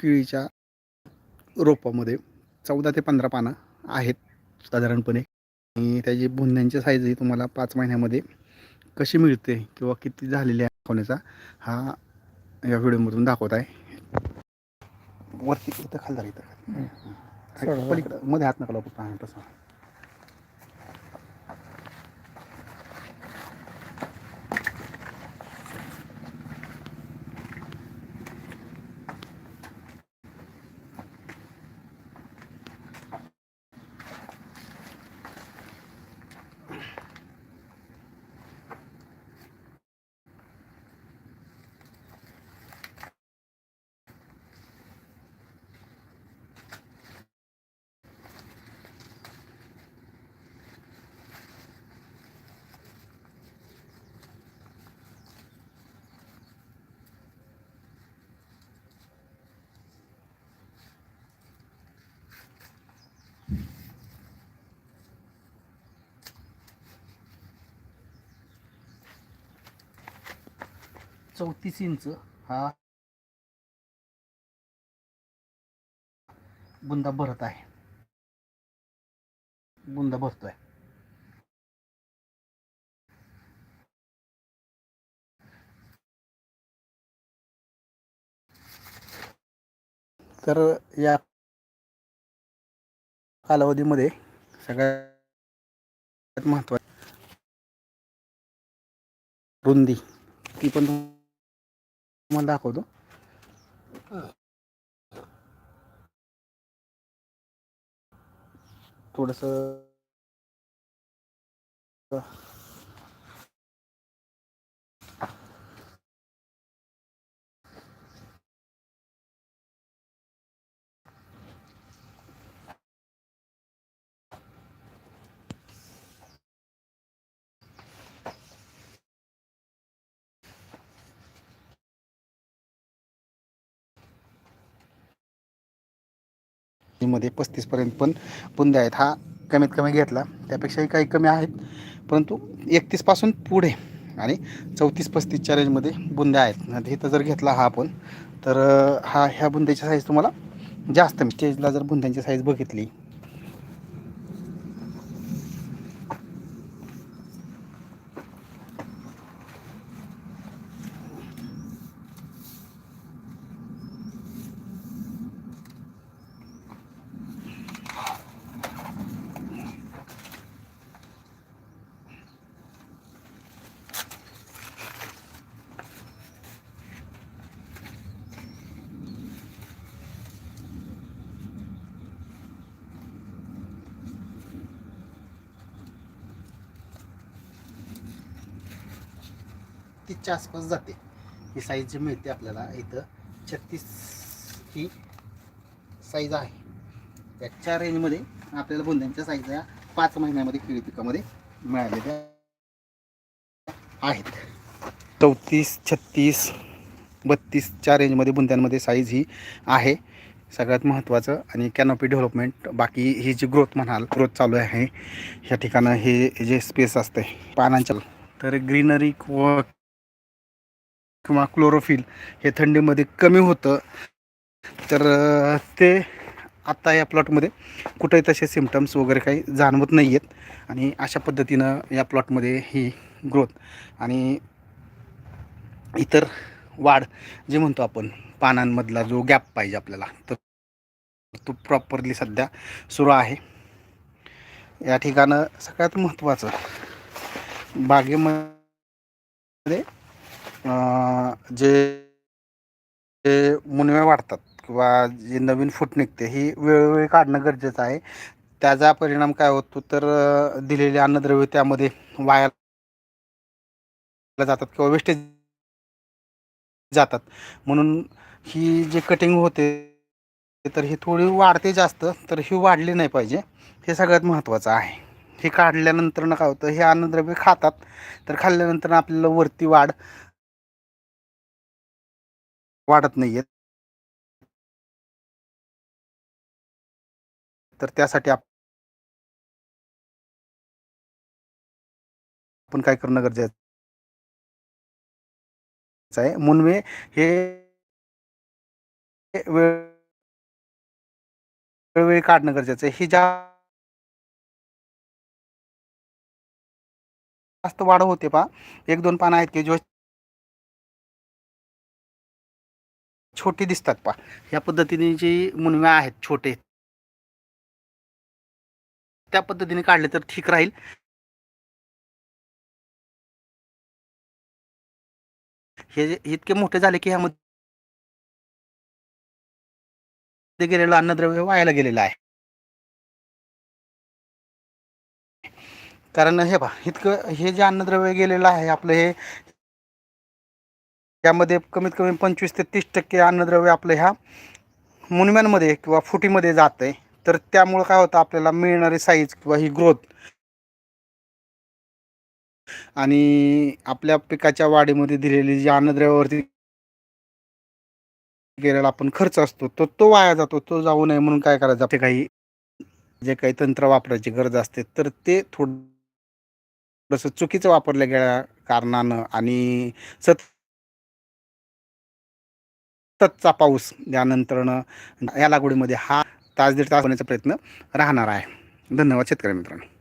केळीच्या रोपामध्ये चौदा ते पंधरा पानं आहेत साधारणपणे. आणि त्याची बुंद्यांची साईजही तुम्हाला पाच महिन्यामध्ये कशी मिळते किंवा किती झालेली आहे दाखवण्याचा हा या व्हिडिओमधून दाखवत आहे. वरती इथं खालदार इथं. पलीकडं मध्ये हात नका हां तसं. चौतीस इंच हा बुंदा भरत आहे. बुंदा भरतोय. तर या कालावधीमध्ये सगळ्यात महत्वाची रुंदी ती पण मला दाखवतो. थोडस मध्ये पस्तीसपर्यंत पण बुंद्या आहेत. हा कमीत कमी घेतला. त्यापेक्षाही काही कमी आहेत. परंतु एकतीसपासून पुढे आणि चौतीस पस्तीसच्या रेंजमध्ये बुंद्या आहेत. आणि इथं जर घेतला हा आपण तर हा ह्या बुंद्याची साईज तुम्हाला जास्त स्टेजला जर बुंद्यांची साईज बघितली छत्तीसच्या आसपास जाते. ही साईज जी मिळते आपल्याला इथं छत्तीस ही साईज आहे. त्याच्या रेंजमध्ये आपल्याला बुंद्यांच्या साईज या पाच महिन्यामध्ये केळी पिकामध्ये मिळालेल्या आहेत. चौतीस छत्तीस बत्तीसच्या रेंजमध्ये बुंद्यांमध्ये साईज ही आहे. सगळ्यात महत्त्वाचं आणि कॅनॉपी डेव्हलपमेंट बाकी ही जी ग्रोथ म्हणाल ग्रोथ चालू आहे. ह्या ठिकाणं हे जे स्पेस असते पानांच्या तर ग्रीनरी व किंवा क्लोरोफिल हे थंडीमध्ये कमी होतं. तर ते आत्ता या प्लॉटमध्ये कुठेही तसे सिमटम्स वगैरे काही जाणवत नाही आहेत आणि अशा पद्धतीनं या प्लॉटमध्ये ही ग्रोथ आणि इतर वाढ जे म्हणतो आपण पानांमधला जो गॅप पाहिजे आपल्याला तर तो प्रॉपरली सध्या सुरू आहे. या ठिकाणं सगळ्यात महत्त्वाचं बागेमध्ये जे जे मुनव्या वाढतात किंवा जे नवीन फूट निघते ही वेळोवेळी काढणं गरजेचं आहे. त्याचा परिणाम काय होतो तर दिलेले अन्नद्रव्य त्यामध्ये वाया जातात किंवा वेस्टेज जातात. म्हणून ही जे कटिंग होते तर ही थोडी वाढते जास्त तर ही वाढली नाही पाहिजे. हे सगळ्यात महत्त्वाचं आहे. हे काढल्यानंतर ना काय होतं हे अन्नद्रव्य खातात तर खाल्ल्यानंतर आपल्याला वरती वाढ वाढत नाहीयेत. तर त्यासाठी आपण काय करणं गरजेचं आहे? मुनवे हे वेळोवेळी काढणं गरजेचं आहे. ही ज्या जास्त वाढ होते पा एक दोन पानं आहेत की जो छोटी दिसतात पा या पद्धतीने जी मुनव्या आहेत छोटे. त्या पद्धतीने काढले तर ठीक राहील. हे इतके मोठे झाले की ह्यामध्ये गेलेलं अन्नद्रव्य वायाला गेलेलं आहे. कारण हे पहा इतकं हे जे अन्नद्रव्य गेलेलं आहे आपलं हे यामध्ये कमीत कमी पंचवीस ते तीस टक्के अन्नद्रव्य आपलं ह्या मुनम्यांमध्ये किंवा फुटीमध्ये जात आहे तर त्यामुळं काय होतं आपल्याला मिळणारी साईज किंवा ही ग्रोथ आणि आपल्या पिकाच्या वाढीमध्ये दिलेली जी अन्नद्रव्यावरती गेलेला आपण खर्च असतो तो तो वाया जातो तो जाऊ नये म्हणून काय करायचं ते काही जे काही तंत्र वापरायची गरज असते तर ते थोडंसं चुकीचं वापरल्या गेल्या कारणानं आणि सत सततचा पाऊस यानंतरनं या लागवडीमध्ये हा तास दीड तास होण्याचा प्रयत्न राहणार आहे. धन्यवाद शेतकरी मित्रांनो.